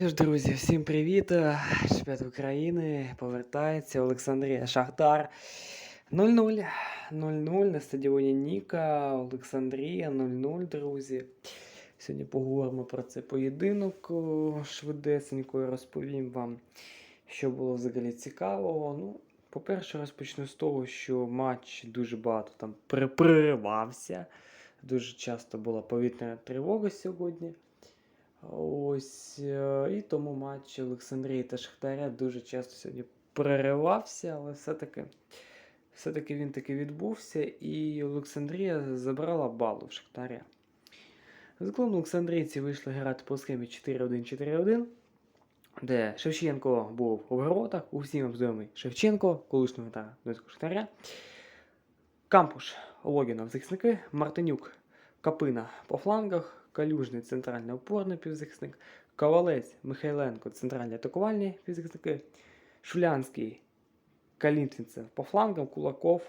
Що ж, друзі, всім привіт! Чемпіонат України повертається Олександрія Шахтар 0-0. 0-0 на стадіоні Ніка. Олександрія 0-0, друзі. Сьогодні поговоримо про цей поєдинок о, швидесенько розповім вам, що було взагалі цікавого. Ну, по-перше, розпочну з того, що матч дуже багато там переривався. Дуже часто була повітряна тривога сьогодні. Ось е, і тому матч Олександрії та Шахтаря дуже часто сьогодні переривався, але все-таки все-таки він таки відбувся, і Олександрія забрала балу в Шахтаря. Загалом Олександрійці вийшли грати по схемі 4-1-4-1, де Шевченко був у воротах, усім відомий Шевченко, колишнього та Донецького Шахтаря. Кампуш Логінов захисники, Мартинюк Капина по флангах, Калюжний центральний опорний півзахисник, Ковалець Михайленко центральні атакувальні півзахисники, Шулянський Калітвінцев по флангам, Кулаков,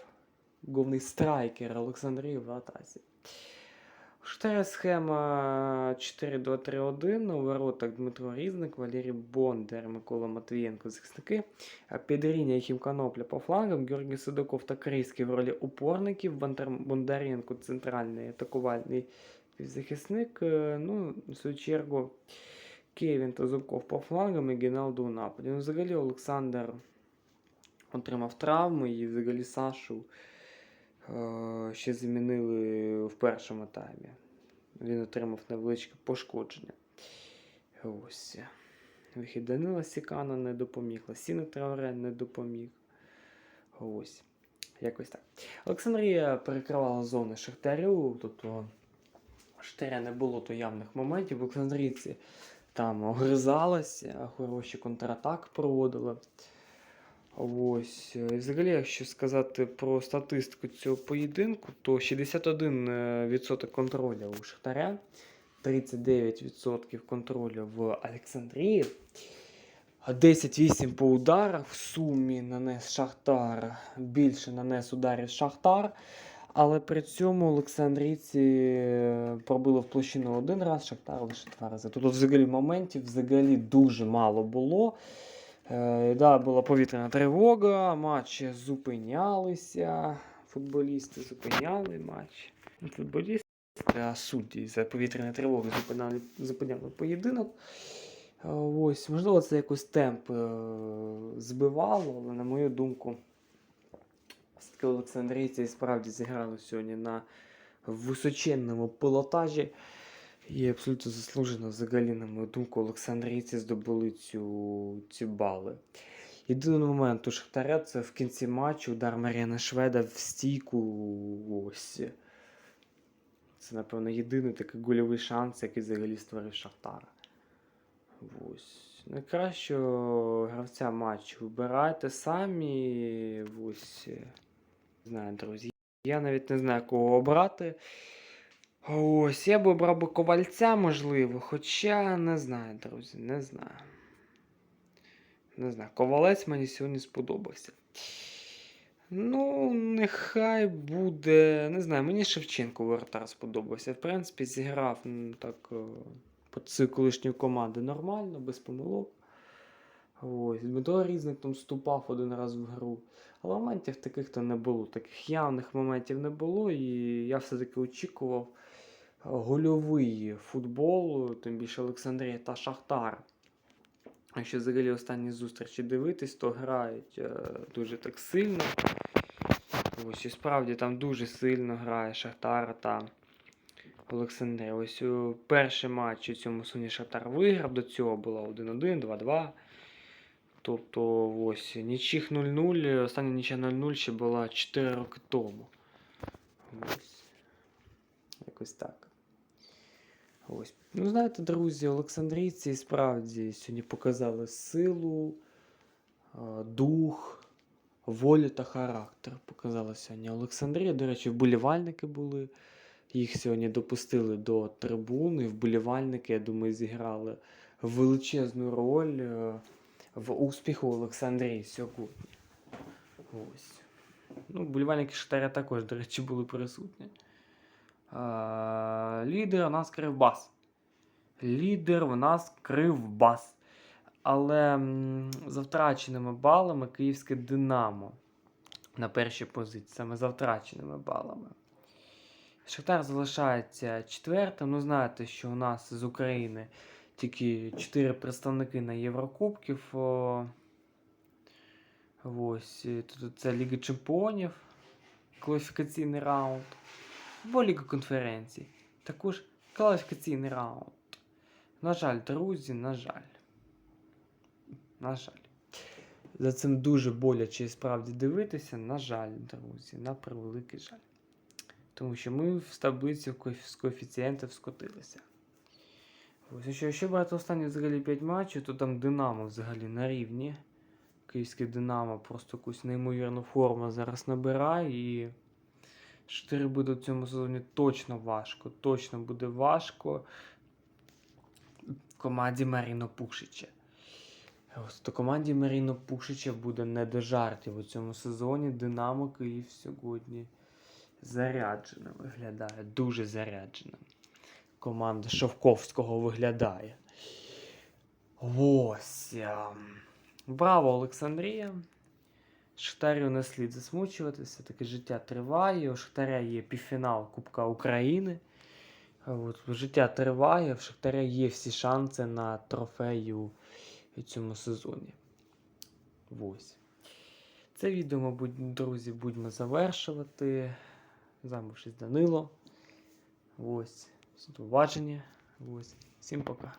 головний страйкер Олександрії в атаці. Штара схема 4-2-3-1. У воротах Дмитро Різник, Валерій Бондар, Микола Матвієнко захисники. Підріння Хім Конопля по флангам, Георгій Судаков та Крийський в ролі опорників, Бондар- Бондаренко центральний атакувальний півзахисник. Е, Ну, в свою чергу, Кевін та Зубков по флангам і Гіналду у нападі. Ну, взагалі Олександр отримав травми і взагалі Сашу е, ще замінили в першому таймі. Він отримав невеличке пошкодження. Ось. Вихід Данила Сікана не допоміг, Ласіна Траоре не допоміг. Ось. Якось так. Олександрія перекривала зони Шахтарю, тобто Шахтаря не було то явних моментів. Олександрійці там огризалися, хороші контратак проводили. Ось. І взагалі, якщо сказати про статистику цього поєдинку, то 61% контролю у Шахтаря, 39% контролю в Олександрії. 10-8 по ударах. В сумі нанес Шахтар. Більше нанес ударів Шахтар. Але при цьому Олександрійці е, пробили в площину один раз, Шахтар лише два рази. Тут взагалі моментів взагалі дуже мало було. Е, да, була повітряна тривога, матчі зупинялися. Футболісти зупиняли матч. Футболісти, а судді за повітряної тривоги зупиняли, зупиняли поєдинок. Е, Ось, можливо, це якось темп е, збивало, але на мою думку, все-таки Олександрійці справді зіграли сьогодні на височенному пилотажі. І абсолютно заслужено, взагалі, на мою думку, Олександрійці здобули цю, ці бали. Єдиний момент у Шахтаря це в кінці матчу удар Мар'яна Шведа в стійку. Ось. Це, напевно, єдиний такий гольовий шанс, який взагалі створив Шахтар. Ось. Найкращого гравця матчу вибирайте самі. Ось. Знаю, друзі. Я навіть не знаю, кого обрати. Ось, я б обрав би ковальця, можливо, хоча не знаю, друзі, не знаю. Не знаю. Ковалець мені сьогодні сподобався. Ну, нехай буде. Не знаю, мені Шевченко воротар сподобався. В принципі, зіграв м, так е, по цій колишньої команди нормально, без помилок. Ось, Дмитро Різник там вступав один раз в гру. Але моментів таких то не було. Таких явних моментів не було. І я все-таки очікував гольовий футбол, тим більше Олександрія та Шахтар. Якщо взагалі останні зустрічі дивитись, то грають е, дуже так сильно. Ось і справді там дуже сильно грає Шахтар та Олександрія. Ось перший матч у цьому суні Шахтар виграв, до цього було 1-1, 2-2. Тобто ось нічих 0-0, остання нічия 0-0 ще була 4 роки тому. Ось. Якось так. Ось. Ну, знаєте, друзі, Олександрійці справді сьогодні показали силу, дух, волю та характер. Показала сьогодні Олександрія. До речі, вболівальники були. Їх сьогодні допустили до трибуни. Вболівальники, я думаю, зіграли величезну роль е, в успіху Олександрії сьогодні. Ось. Ну, вболівальники Шахтаря також, до речі, були присутні. Лідер у нас Кривбас. Лідер у нас Кривбас. але за втраченими балами київське Динамо на першій позиції, саме за втраченими балами. Шахтар залишається четвертим. Ну, знаєте, що у нас з України тільки 4 представники на Єврокубків. Ось тут це Ліга Чемпіонів, кваліфікаційний раунд. Або Ліга конференцій. Також кваліфікаційний раунд. На жаль, друзі, на жаль. На жаль. За цим дуже боляче і справді дивитися. На жаль, друзі, на превеликий жаль. Тому що ми в таблиці з коефіцієнтів скотилися. Ось, якщо ще брати останні взагалі 5 матчів, то там Динамо взагалі на рівні. Київське Динамо просто якусь неймовірну форму зараз набирає. І 4 буде в цьому сезоні точно важко. Точно буде важко команді Маріно Пушича. Ось то команді Маріно Пушича буде не до жартів у цьому сезоні. Динамо Київ сьогодні заряджено виглядає. Дуже заряджено. Команда Шовковського виглядає. Ось. ем. Браво, Олександрія. Шахтарю не слід засмучуватися, таке життя триває. У Шахтаря є півфінал Кубка України. От, життя триває, в Шахтаря є всі шанси на трофею у цьому сезоні. Ось. Це відео, мабуть, друзі, будемо завершувати. Замовшись Данило. Ось. До побачення. Ось. Всім пока.